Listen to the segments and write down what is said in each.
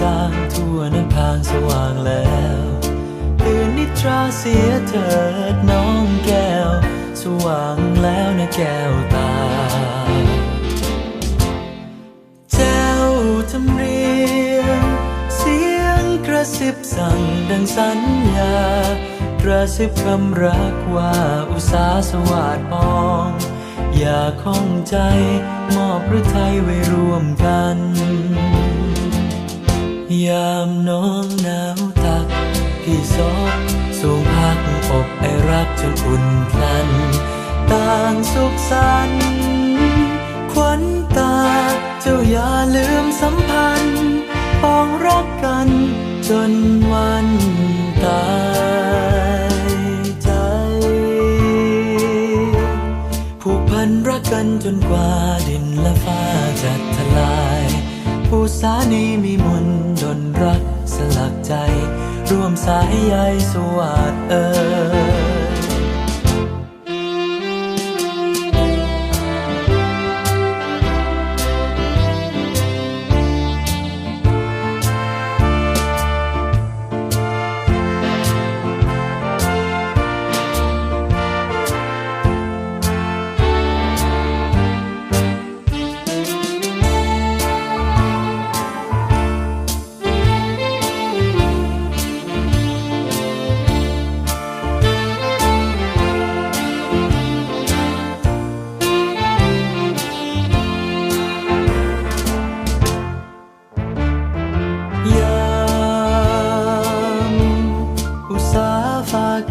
จางทั่วน้ำพางสว่างแล้วตื่นนิทราเสียเถิดน้องแก้ว สว่างแล้วนะแก้วตาแจ้วทำเรียง เสียงกระซิบสั่งดังสัญญากระซิบคำรักว่าอุตสาสวาดปอง อย่าข้องใจมอบพระไทยไว้ร่วมกัน ยามน้องหนาวตัก พี่ซอบสูงพักอกไอรักจนอุ่นพลัน ต่างสุขสันต์ขวัญตา เจ้าอย่าลืมสัมพันธ์ปองรักกันจนวันตายใจผูกพันรักกันจนกว่าดินและฟ้าจะทลาย ผู้สานีมีมนดนรักสลักใจ ร่วมสายใยสวัสดเอ่ย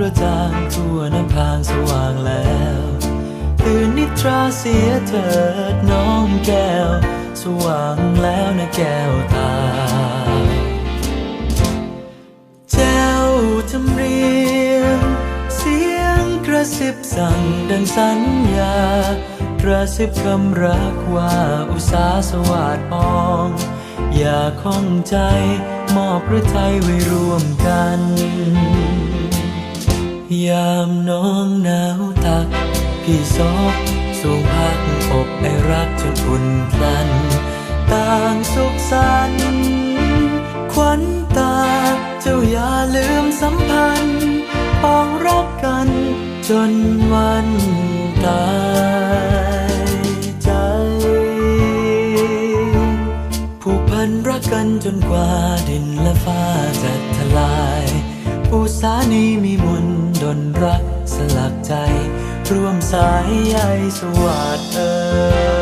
กระจ่างทั่วน้ำพางสว่างแล้วตื่นนิทราเสียเถิดน้องแก้ว สว่างแล้วนะแก้วตาแจ้วทำเรียง เสียงกระซิบสั่งดังสัญญากระซิบคำรักว่าอุตสาสวาดปอง อย่าข้องใจมอบพระไทยไว้ร่วมกัน ยามน้องหนาวตัก พี่ซบสูงพักอกไอรักจนอุ่นพลัน ต่างสุขสันขวัญตา เจ้าอย่าลืมสัมพันธ์ปองรักกันจนวันตายใจผูกพันรักกันจนกว่าดินและฟ้าจะ อุสานีมีมนดนรักสลักใจ ร่วมสายใยสวัสดเอ่ย